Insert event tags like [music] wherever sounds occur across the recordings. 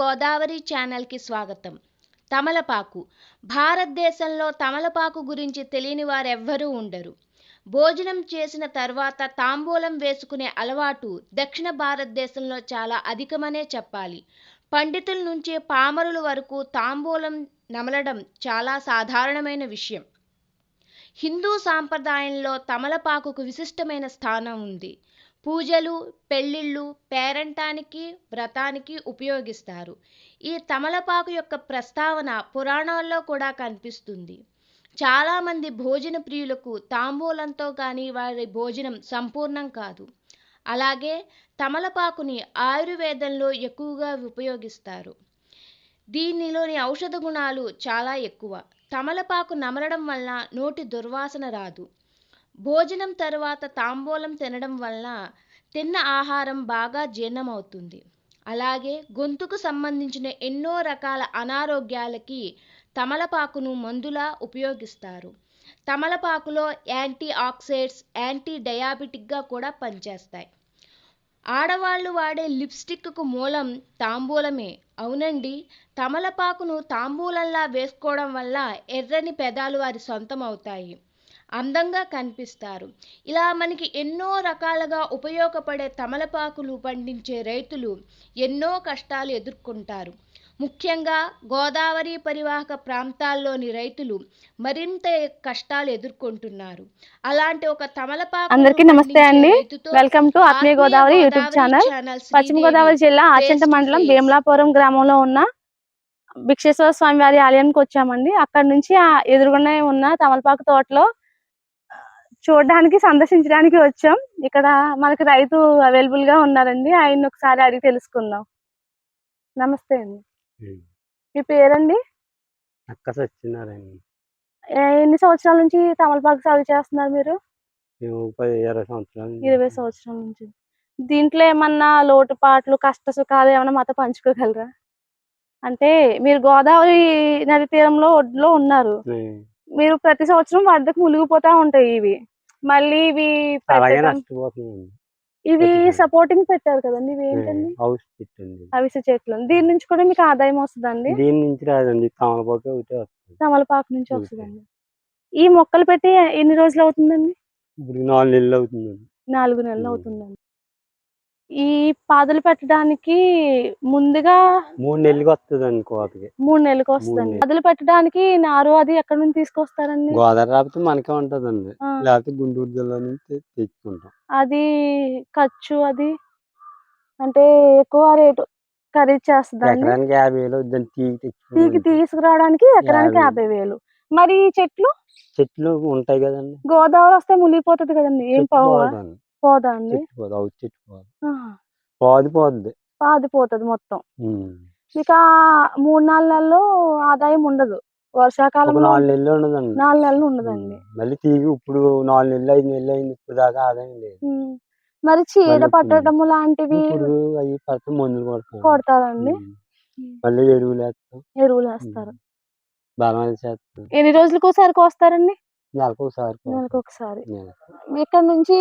గోదావరి ఛానల్కి స్వాగతం. తమలపాకు. భారతదేశంలో తమలపాకు గురించి తెలియని వారెవ్వరూ ఉండరు. భోజనం చేసిన తర్వాత తాంబూలం వేసుకునే అలవాటు దక్షిణ భారతదేశంలో చాలా అధికమనే చెప్పాలి. పండితుల నుంచి పామరుల వరకు తాంబూలం నమలడం చాలా సాధారణమైన విషయం. హిందూ సాంప్రదాయంలో తమలపాకుకు విశిష్టమైన స్థానం ఉంది. పూజలు పెళ్ళిళ్ళు పేరంటానికి వ్రతానికి ఉపయోగిస్తారు. ఈ తమలపాకు యొక్క ప్రస్తావన పురాణాల్లో కూడా కనిపిస్తుంది. చాలామంది భోజన ప్రియులకు తాంబూలంతో కానీ వారి భోజనం సంపూర్ణం కాదు. అలాగే తమలపాకుని ఆయుర్వేదంలో ఎక్కువగా ఉపయోగిస్తారు. దీనిలోని ఔషధ గుణాలు చాలా ఎక్కువ. తమలపాకు నమలడం వలన నోటి దుర్వాసన రాదు. భోజనం తర్వాత తాంబూలం తినడం వలన తిన్న ఆహారం బాగా జీర్ణమవుతుంది. అలాగే గొంతుకు సంబంధించిన ఎన్నో రకాల అనారోగ్యాలకి తమలపాకును మందులా ఉపయోగిస్తారు. తమలపాకులో యాంటీ ఆక్సిడెంట్స్ యాంటీ డయాబెటిక్గా కూడా పనిచేస్తాయి. ఆడవాళ్ళు వాడే లిప్స్టిక్కు మూలం తాంబూలమే. అవునండి తమలపాకును తాంబూలంలా వేసుకోవడం వల్ల ఎర్రని పెదాలు వారి సొంతం అవుతాయి అందంగా కనిపిస్తారు. ఇలా మనకి ఎన్నో రకాలుగా ఉపయోగపడే తమలపాకులు పండించే రైతులు ఎన్నో కష్టాలు ఎదుర్కొంటారు. ముఖ్యంగా గోదావరి పరివాహక ప్రాంతాల్లోని రైతులు మరింత కష్టాలు ఎదుర్కొంటున్నారు. అలాంటి ఒక తమలపాకు అందరికీ నమస్తే అండి. వెల్కమ్ టు ఆత్మీయ గోదావరి యూట్యూబ్ ఛానల్. పశ్చిమ గోదావరి జిల్లా ఆచంట మండలం భీమలాపురం గ్రామంలో ఉన్న భిక్షేశ్వర స్వామి వారి ఆలయానికి వచ్చామండి. అక్కడ నుంచి ఆ ఎదురుగునే ఉన్న తమలపాకు తోటలో చూడడానికి సందర్శించడానికి వచ్చాం. ఇక్కడ మనకి రైతు అవైలబుల్గా ఉన్నారండి. ఆయన ఒకసారి అడిగి తెలుసుకుందాం. నమస్తే అండి. మీ పేరండి? అక్క సత్యనారాయణ. ఎన్ని సంవత్సరాల నుంచి తమలపాకు సాగు చేస్తున్నారు మీరు? ఇరవై సంవత్సరాల నుంచి. ఇరవై సంవత్సరాల నుంచి. దీంట్లో ఏమన్నా లోటుపాట్లు కష్ట సుఖాలు ఏమన్నా మాతో పంచుకోగలరా? అంటే మీరు గోదావరి నది తీరంలో ఒడ్లో ఉన్నారు. మీరు ప్రతి సంవత్సరం వరదకు మునిగిపోతా ఉంటాయి ఇవి. మళ్ళీ ఇవి అలాగే పెట్టడం- నష్టపోతుంది ఇవి సపోర్టింగ్ పెట్టారు కదండి ఇవి ఏంటండి? హౌస్ పెట్టండి అవిసె చెట్లు. దీని నుంచి కూడా మీకు ఆదాయం వస్తుందండి? దీని నుంచి రాదండి తమలపాకు ఒకటే వస్తుంది. తమలపాకు నుంచి. వస్తుందండి. ఈ మొక్కలు పెట్టి ఎన్ని రోజులు అవుతుందండి? ఇప్పుడు నాలుగు నెలలు అవుతుందండి. నాలుగు నెలలు. అవుతుందండి. ఈ పాదులు పెట్టడానికి ముందుగా మూడు నెలలకి వస్తుందండి కోతకి. మూడు నెలలకు వస్తుందండి. నెలలు. పాదులు పెట్టడానికి నారు అది ఎక్కడ నుంచి తీసుకొస్తారండి? గోదావరి రాకపోతే మనకే ఉంటుందండి. లేకపోతే గుంటూరు జిల్లా నుంచి తెచ్చుకుంటాం. అది ఖర్చు అది అంటే ఎక్కువ రేటు ఖరీదు చేస్తుందండి. ఎకరానికి యాభై వేలు తీగి తీసుకురావడానికి ఎకరానికి యాభై. వేలు. మరి ఈ చెట్లు? చెట్లు ఉంటాయి కదండి. గోదావరి వస్తే మునిగిపోతుంది కదండి. ఏం చెట్టు పోవా? పోదండి. పోదా అండి చెట్టు పోదు అవుట్ పోదు ఆహా. పోదు పోద్ది. పాదిపోతుంది మొత్తం. ఇక మూడు నాలుగు నెలల్లో ఆదాయం ఉండదు. ఒక వర్షాకాలంలో నాలుగు నెలలు ఉండదండి. నాలుగు నెలలు ఉండదండి. మళ్ళీ తీగి ఇప్పుడు నాలుగు నెలలు ఐదు నెలలు అయింది. ఇప్పుడు దాకా ఆదాయం లేదు. మరి చీడ మళ్ళీ పట్టడము లాంటివి ఇప్పుడు అవి పడితే మందులు కొడతాం కొడతారండి. మళ్ళీ ఎరువులు వేస్తాం ఎరువులు వేస్తారు బలం అది చేస్తాం ఎన్ని రోజులకు ఒకసారి కోస్తారండి? నెలకు ఒకసారి కోస్తాం. నెలకు ఒకసారి. ఇక్కడ నుంచి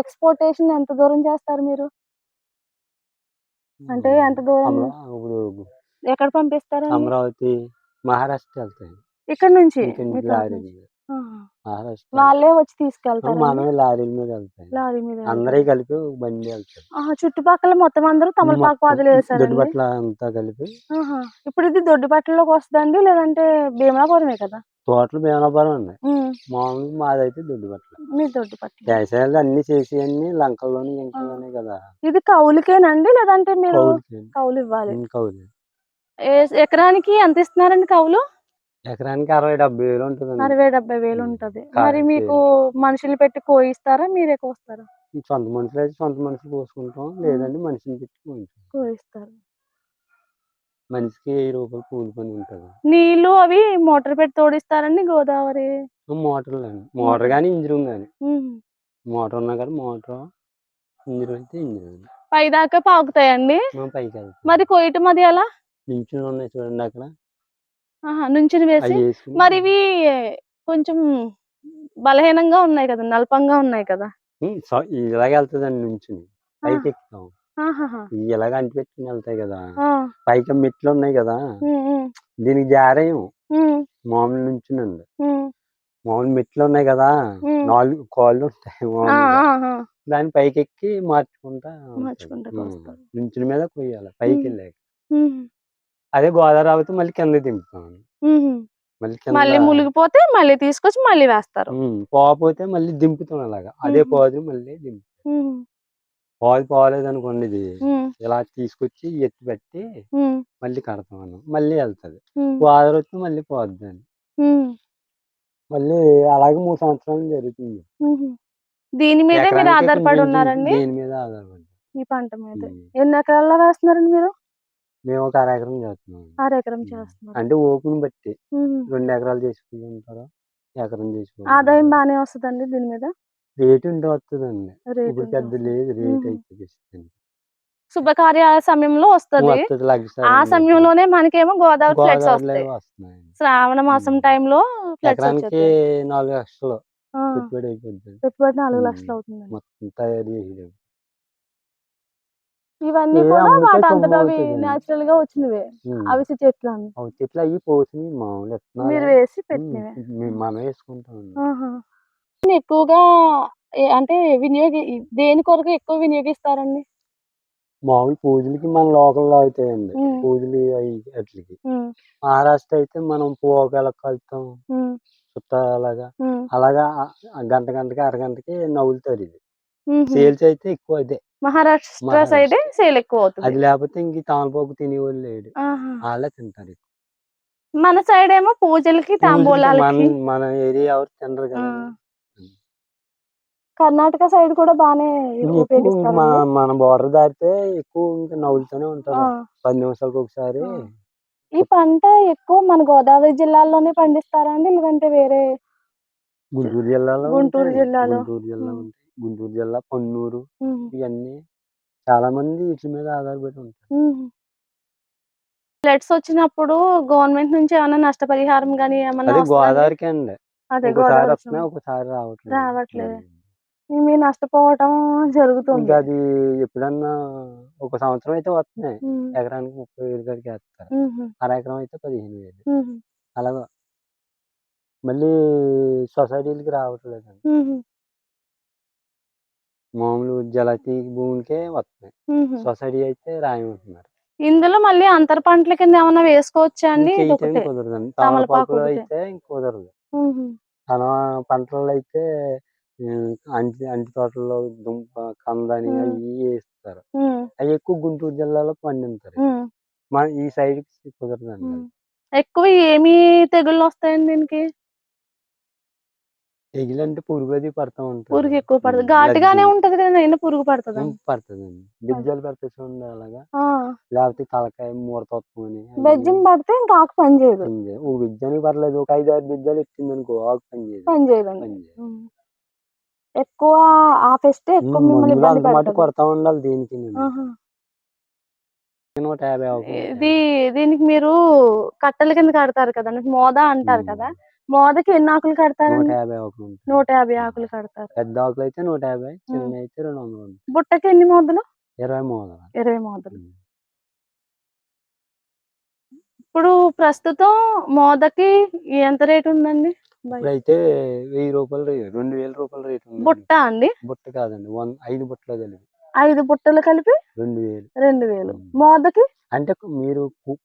ఎక్స్పోర్టేషన్ ఎంత దూరం చేస్తారు మీరు? అంటే ఎంత దూరం ఇప్పుడు ఎక్కడ పంపిస్తారండి? అమరావతి మహారాష్ట్ర వెళ్తాయి ఇక్కడ నుంచి. మహారాష్ట్ర. వాళ్ళే వచ్చి తీసుకెళ్తారు మనమే లారీల మీద వెళ్తాయి లారీ మీద అందరూ కలిపి బండి వెళ్తాయి చుట్టుపక్కల మొత్తం అందరూ తమలపాకు పాదులు దొడ్డి వేసారండి బట్టల అంతా కలిపి. ఇప్పుడు ఇది దొడ్డిపట్టలోకి వస్తుందండి లేదంటే భీమలాపురమే కదా? తోటలు భీమలాపురం ఉన్నాయి మామూలుగా మాదైతే దొడ్డి బట్టలు. మీ దొడ్డిపట్ల వ్యవసాయాలు అన్ని చేసి అన్ని లంకల్లోని ఇంకల్లోనే కదా. ఇది కౌలుకేనండి లేదంటే మీరు కౌలు ఇవ్వాలి? కౌలు. ఏ- ఎకరానికి ఎంత ఇస్తున్నారండి కౌలు? ఎకరానికి అరవై డెబ్బై వేలు ఉంటుందండి. అరవై డెబ్బై వేలు. ఉంటది. మరి మీకు మనుషులు పెట్టి కోయిస్తారా? మీరే కోస్తారా? సొంత మనుషులు అయితే సొంత మనుషులు కోసుకుంటాం. లేదంటే మనిషిని పెట్టి కోయిస్తారు. మనిషికి వెయ్యి రూపాయలు కూలి పని ఉంటుంది. నీళ్ళు అవి మోటార్ పెట్టి తోడిస్తారండి గోదావరి? మోటార్లు అండి. మోటార్ కానీ ఇంజిన్ కానీ. మోటార్ ఉన్నా కానీ మోటార్ ఇంజిన్ అయితే ఇంజిన్ పై దాకా పాకుతాయండి? పైకి మరి కొయ్యటం అది ఎలా? నించుని ఉన్నాయి చూడండి అక్కడ. నుంచుని వేసి. మరి ఇవి కొంచెం బలహీనంగా ఉన్నాయి కదా నల్పంగా ఉన్నాయి కదా? ఇలాగే వెళ్తుందండి నుంచుని. పైకి ఎక్కుతాం. ఇవి ఇలాగ అంటిపెట్టుకుని వెళ్తాయి కదా? పైకి మెట్లు ఉన్నాయి కదా? దీనికి జారేయం. మామూలు నుంచునండి. మామూలు మెట్లు ఉన్నాయి కదా. నాలుగు కాళ్ళు ఉంటాయి. దాని పైకి ఎక్కి మార్చుకుంటా. నుంచుని మీద కొయ్యాలి పైకి. వెళ్ళాక. అదే గోదావరి మళ్ళీ కింద దింపుతాం. మళ్ళీ కింద మళ్ళీ మునిగిపోతే మళ్ళీ తీసుకొచ్చి మళ్ళీ వేస్తారు. పోకపోతే మళ్ళీ దింపుతాం అలాగా. అదే. పోదు మళ్ళీ దింపు పోదు పోలేదు అనుకోండి ఇది ఇలా తీసుకొచ్చి ఎత్తి పెట్టి మళ్ళీ కడతాం మనం మళ్ళీ వెళ్తది. గోదావరి వచ్చి మళ్ళీ పోద్ది మళ్ళీ అలాగే మూడు సంవత్సరాలు జరుగుతుంది. దీని మీదే మీరు ఆధారపడి ఉన్నారండి? దేని మీద ఆధారపడి ఈ పంట మీద. ఎన్ని ఎకరాల్లో వేస్తున్నారండి మీరు? మేము ఒక అర ఎకరం చేస్తున్నాం అర ఎకరం ఉమ్. చేస్తున్నారు. అంటే ఓపెన్ బట్టి. రెండు ఎకరాలు చేసుకుంటారు? ఎకరం చేసుకుంటారు ఆదాయం బాగానే వస్తుందండి దీని మీద? రేటు ఉంటే వస్తుందండి రేట్ ఇప్పుడు పెద్ద. లేదు రేట్. అయితే. శుభకార్యాల సమయంలో వస్తుంది ఆ సమయంలోనే మనకేమో గోదావరి ఫ్లడ్స్ వస్తాయి వస్తున్నాయి శ్రావణ మాసం. టైంలో ఫ్లడ్స్ నాలుగు లక్షలు పెట్టుబడి పెట్టుబడి నాలుగు. లక్షలు అవుతుందండి మొత్తం తయారు చేసేది ఇవన్నీ కూడా వాటి అంతటా అవి. న్యాచురల్గా వచ్చినవే. అవిసి చెట్లు అవి చెట్లు అవి పోసినవి మామూలు. మీరు వేసి పెట్టినవే మనం వేసుకుంటాం. ఎక్కువగా ఏ- అంటే వినియోగి దేని కొరకు ఎక్కువ వినియోగిస్తారండి? మామూలు పూజలకి మన లోకల్లో అవుతాయండి ఉమ్. పూజలు అవి వాటికి ఉమ్, మహారాష్ట్ర అయితే మనం పోగల కలుతాం. ఉమ్, అలాగా గంట గంటకి అరగంటకి నవ్వులుతారు ఇది. సేల్స్ అయితే ఎక్కువ అదే. మహారాష్ట్ర మహారాష్ట్ర. సైడ్ సేల్ ఎక్కువ అది అవుతుంది లేకపోతే ఇంక ఈ తినేవాళ్ళు లేడు. ఆహా. వాళ్ళే తింటారు. మన సైడ్ ఏమో పూజలకి పూజలకి తాంబూలాలకి. మన మన ఏరియా ఎవరు తినరు కదా. కర్ణాటక సైడ్ కూడా ఉపయోగిస్తారు మన బోర్డర్ దాటితే ఎక్కువ ఇంకా నవ్వులుతూనే ఉంటారు. పది నిమిషాలకు ఒకసారి. ఈ పంట ఎక్కువ మన గోదావరి జిల్లాలోనే పండిస్తారా అండి లేదంటే వేరే గుంటూరు జిల్లాలో గుంటూరు. జిల్లాలో. గుంటూరు జిల్లా. ఉంటాయి గుంటూరు జిల్లా పొన్నూరు ఇవన్నీ చాలా మంది వీటి మీద ఆధారపడి ఉంటారు. ఫ్లడ్స్ వచ్చినప్పుడు గవర్నమెంట్ నుంచి ఏమైనా నష్టపరిహారం కానీ ఏమైనా గోదావరికి అండి అదే ఒకసారి వస్తున్నాయి ఒకసారి రావట్లేదు రావట్లేదు. మీ నష్టపోవటం జరుగుతుంది. ఇంకా అది ఎప్పుడన్నా ఒక సంవత్సరం అయితే వస్తున్నాయి ఎకరానికి ముప్పై వేలు కాడికి వేస్తారు. అర ఎకరం అయితే పదిహేను వేలు. అలాగా. మళ్ళీ సొసైటీలకి రావట్లేదు ఉమ్, మామూలు జలతీ భూములకే వస్తున్నాయి. సొసైటీ అయితే రాయమంటున్నారు. ఇందులో మళ్ళీ అంతర పంటల కింద ఏమైనా వేసుకోవచ్చా అండి? ఇంకేయటం ఒకటే కుదరదండి. తమలపాకు తమలపాకులో ఒకటే. అయితే ఇంక కుదరదు. తన పంటల్లో అయితే అంటి అంటి తోటల్లో దుంప కందని. అవి వేస్తారు. అవి ఎక్కువ గుంటూరు జిల్లాలో పండింతారు ఉమ్, మన ఈ సైడ్ కుదరదండి. ఎక్కువ ఏమి తెగుళ్ళు వస్తాయండి దీనికి? తెగిలంటే పురుగు అది పడతా ఉంటుంది. పురుగు ఎక్కువ పడుతుంది ఘాటుగానే. ఉంటది కదా అయినా పురుగు పడుతుంది? పడుతుందండి. బిజ్జలు పడితే చూడండి అలాగా. లేకపోతే తలకాయ మూరతత్వం అని బెజ్జం పడితే ఇంకా ఆకు పని చేయదు ఓ బిజ్జానికి పర్లేదు. ఒక ఐదు ఆరు బిజ్జాలు ఎక్కింది అనుకో ఆకు పని చేయదు పని చేయదు. ఎక్కువ ఆ పెస్ట్ ఎక్కువ మిమ్మల్ని మందులు ఇబ్బంది మట్టు కొడతా ఉండాలి దీనికి ఆహా. నూట యాభై ఆకు ఇది దీనికి మీరు కట్టెల కింద కడతారు కదా మోద అంటారు ఉమ్. కదా మోదకి ఎన్ని ఆకులు నూట కడతారండి యాభై నూట యాభై ఆకులు కడతారు. పెద్ద ఆకులు అయితే నూట యాభై చిన్న అయితే రెండు వందలు బుట్టకి ఎన్ని మోదలు? ఇరవై మూడు ఇరవై మోదలు. ఇప్పుడు ప్రస్తుతం మోదకి ఎంత రేట్ ఉందండి? ఇప్పుడైతే వెయ్యి రూపాయలు రెండు వేల రూపాయలు రేటు ఉంది బుట్ట అండి? బుట్ట కాదండి వన్ ఐదు బుట్టలు కలిపి. ఐదు బుట్టలు కలిపి? రెండు వేలు. రెండు వేలు. మోదకి? అంటే మీరు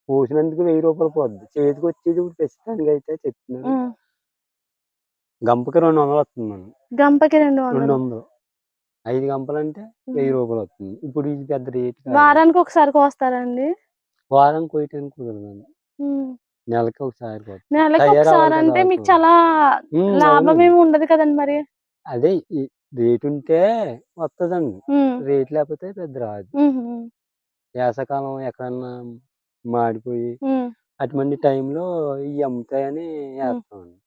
పోసినందుకు వెయ్యి రూపాయలు పోద్ది. చేతికి వచ్చేది ఇప్పుడు ప్రస్తుతానికి అయితే చెప్తున్నాను. గంపకి రెండు వందలు వస్తుంది మనం. గంపకి రెండు రెండు వందలు. ఐదు గంపలు అంటే వెయ్యి రూపాయలు వస్తుంది. ఇప్పుడు ఇది పెద్ద రేట్. వారానికి ఒకసారి కోస్తారండి వారం కోయటానికి కుదరదండి. నెలకి ఒకసారి. నెలకు ఒకసారి అంటే మీకు. చాలా లాభం. ఏమి ఉండదు కదండి మరి అదే రేట్ ఉంటే వస్తుందండి. రేట్ లేకపోతే పెద్ద రాదు. వేసవకాలం ఎక్కడన్నా మాడిపోయి. అటువంటి టైంలో ఇవి అమ్ముతాయని వేస్తామండి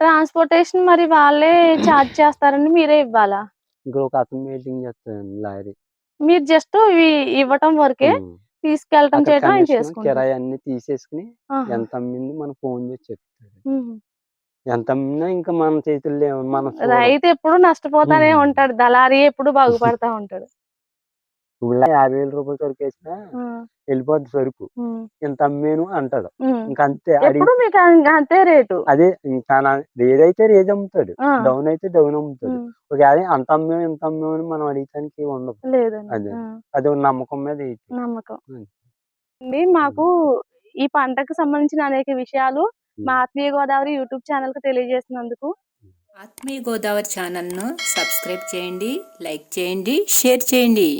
ట్రాన్స్పోర్టేషన్ మరి వాళ్ళే చార్జ్ చేస్తారండి మీరే ఇవ్వాలా ఇంకొక అతను మీటింగ్ చేస్తాడండి లారీ మీరు జస్ట్ ఇవి ఇవ్వటం వరకే. తీసుకెళ్ళటం చేయటం ఆయన చేసుకుంటారు కిరాయి అన్ని తీసేసుకుని. ఎంత అమ్మింది మనకు ఫోన్ చేసి చెప్తాడు. ఎంత అమ్మినా ఇంకా మన చేతుల్లో? మన. రైతు ఎప్పుడు నష్టపోతానే. ఉంటాడు దళారి ఎప్పుడు [laughs] బాగుపడతా ఉంటాడు ఇప్పుడు యాభై వేల రూపాయల సరుకు వేసినా వెళ్ళిపోద్ది సరుకు. ఇంత అమ్మేను అంటాడు. ఉమ్. ఇంకా అంతే అడిగి ఎప్పుడు మీకు అంతే రేటు. అదే ఇంకా ఏదైతే రేజ్ అమ్ముతాడు డౌన్ అయితే డౌన్ అమ్ముతాడు. ఒకవేళ అంత అమ్మేము ఇంత అమ్మేము అని మనం అడిగటానికి ఉండదు. అదే. అది నమ్మకం మీద. నమ్మకం. అండి మాకు ఈ పంటకు సంబంధించిన అనేక విషయాలు మా ఆత్మీయ గోదావరి యూట్యూబ్ ఛానల్కు తెలియజేసినందుకు ఆత్మీయ గోదావరి ఛానల్ను సబ్స్క్రైబ్ చేయండి లైక్ చేయండి షేర్ చేయండి.